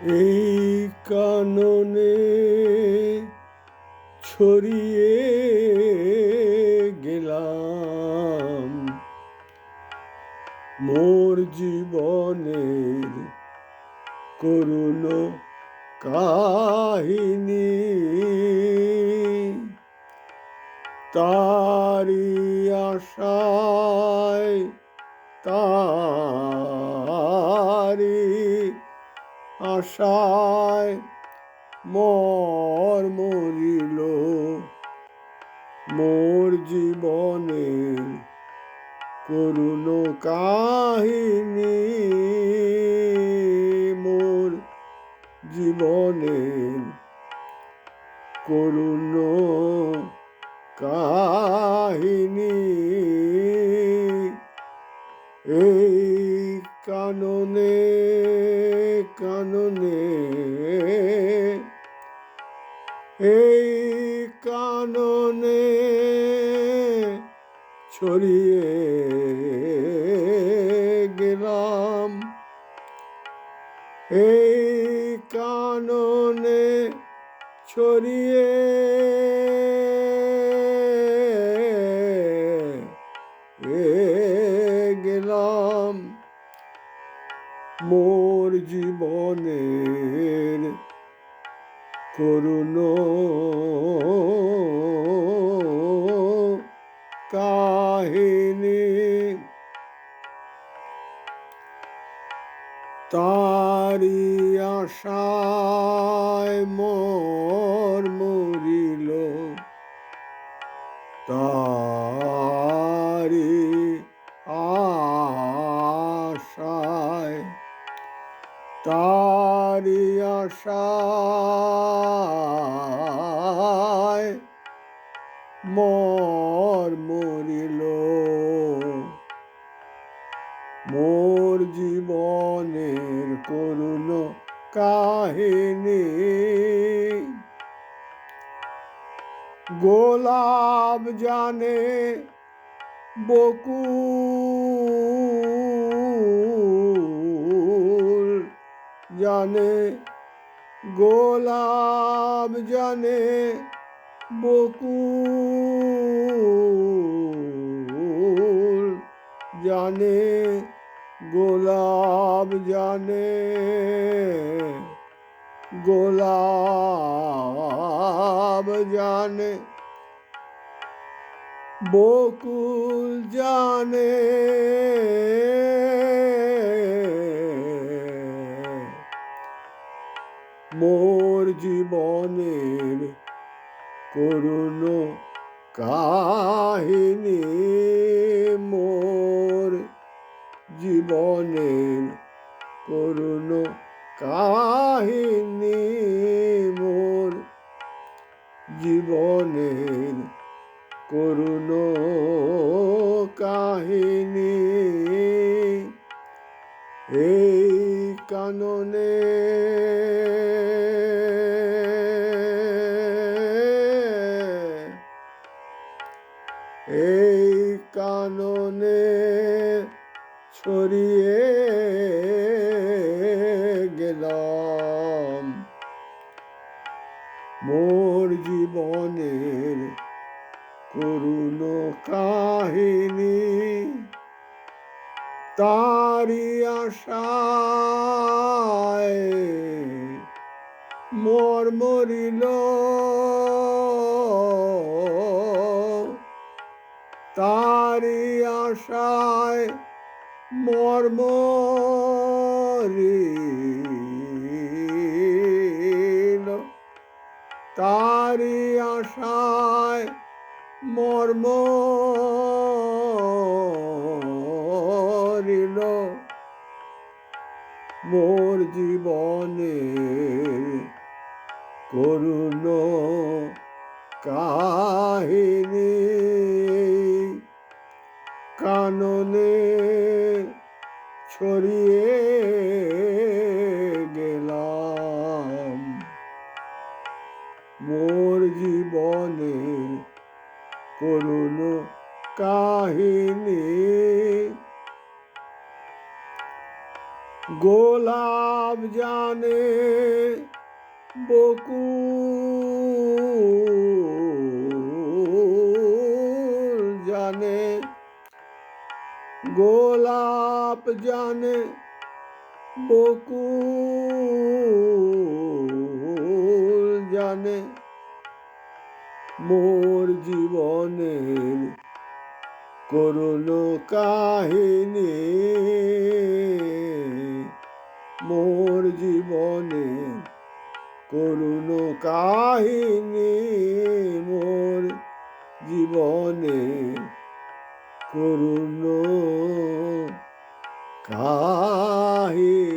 এই কাননে ছড়িয়ে গেলাম। মোর জীবনের করুণ কাহিনী তারি আশায় তারি আশায় মর মরিল। মোর জীবনের করুণ কাহিনী। মোর জীবনের করুণ কাহিনী। এই কাননে ছড়িয়ে গেলাম। এই কাননে ছড়িয়ে গেলাম। মোর জীবনের করুণ। কাহিনী তারি আশায় মর মরিল। তারি আশায় তারি আশায় মর মরিল। মোর জীবনের করুণ কাহিনী। গোলাপ জানে বকুল জানে গোলাপ জানে বকুল জানে গোলাপ জানে গোলাপ জানে বকুল জানে। মোর জীবনের করুণ কাহিনী মোর জীবনের করুণ কাহিনী মোর জীবনের করুণ কাহিনী। এই কাননে এই কাননে ছড়িয়ে গেলাম। মোর জীবনের করুণ কাহিনী তারি আশায় মর মরিল তারি আশায় মর্ম তারি আশায় মর্ম মোর জীবনের করুণ কাহিনী গেলাম। মোর জীবনে করুণ কাহিনী। গোলাপ জানে বকুল জানে গোলাপ জানে বকুল জানে মোর জীবনের করুণ কাহিনী। মোর জীবনে করুণ কাহিনী মোর জীবনে করুণ কাহিনী